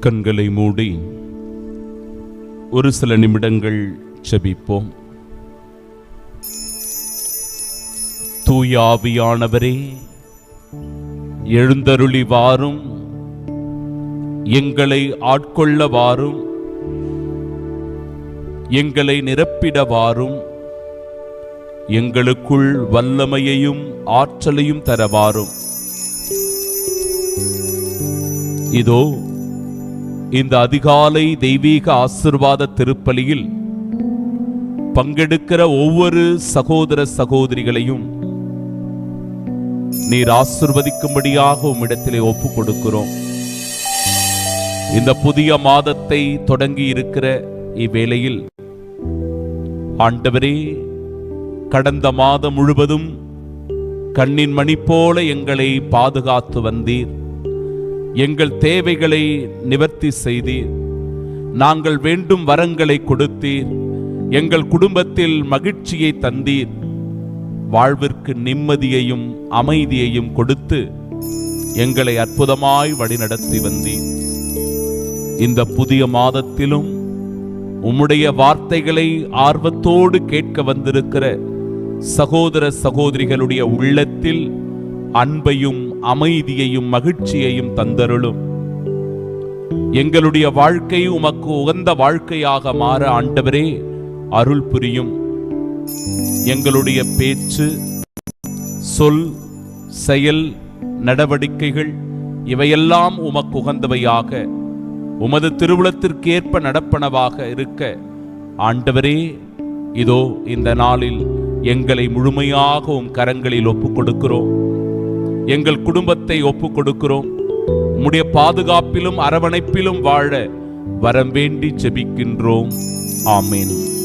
கண்களை மூடி ஒரு சில நிமிடங்கள் செபிப்போம் தூயாவியானவரே எழுந்தருளி வாரும் எங்களை ஆட்கொள்ள வாரும் எங்களை நிரப்பிட வாரும் எங்களுக்குள் வல்லமையையும் ஆற்றலையும் தரவாரும் இதோ இந்த அதிகாலை தெய்வீக ஆசிர்வாத திருப்பலியில் பங்கெடுக்கிற ஒவ்வொரு சகோதர சகோதரிகளையும் நீர் ஆசிர்வதிக்கும்படியாக உம்மிடத்திலே ஒப்பு கொடுக்கிறோம் இந்த புதிய மாதத்தை தொடங்கி இருக்கிற இவ்வேளையில் ஆண்டவரே கடந்த மாதம் முழுவதும் கண்ணின் மணி போல எங்களை பாதுகாத்து வந்தீர். எங்கள் தேவைகளை நிவர்த்தி செய்தீர். நாங்கள் வேண்டும் வரங்களை கொடுத்தீர். எங்கள் குடும்பத்தில் மகிழ்ச்சியை தந்தீர். வாழ்விற்கு நிம்மதியையும் அமைதியையும் கொடுத்து எங்களை அற்புதமாய் வழிநடத்தி வந்தீர். இந்த புதிய மாதத்திலும் உம்முடைய வார்த்தைகளை ஆர்வத்தோடு கேட்க வந்திருக்கிற சகோதர சகோதரிகளுடைய உள்ளத்தில் அன்பையும் அமைதியையும் மகிழ்ச்சியையும் தந்தருளும். எங்களுடைய வாழ்க்கை உமக்கு உகந்த வாழ்க்கையாக மாற ஆண்டவரே அருள் புரியும். எங்களுடைய பேச்சு சொல் செயல் நடவடிக்கைகள் இவையெல்லாம் உமக்கு உகந்தவையாக உமது திருவுளத்திற்கேற்ப நடப்பனவாக இருக்க. ஆண்டவரே இதோ இந்த நாளில் எங்களை முழுமையாக உம் கரங்களில் ஒப்புக் கொடுக்கிறோம் எங்கள் குடும்பத்தை ஒப்புக் கொடுக்கிறோம் உம்முடைய பாதுகாப்பிலும் அரவணைப்பிலும் வாழ வரம் வேண்டி ஜெபிக்கின்றோம் ஆமேன்.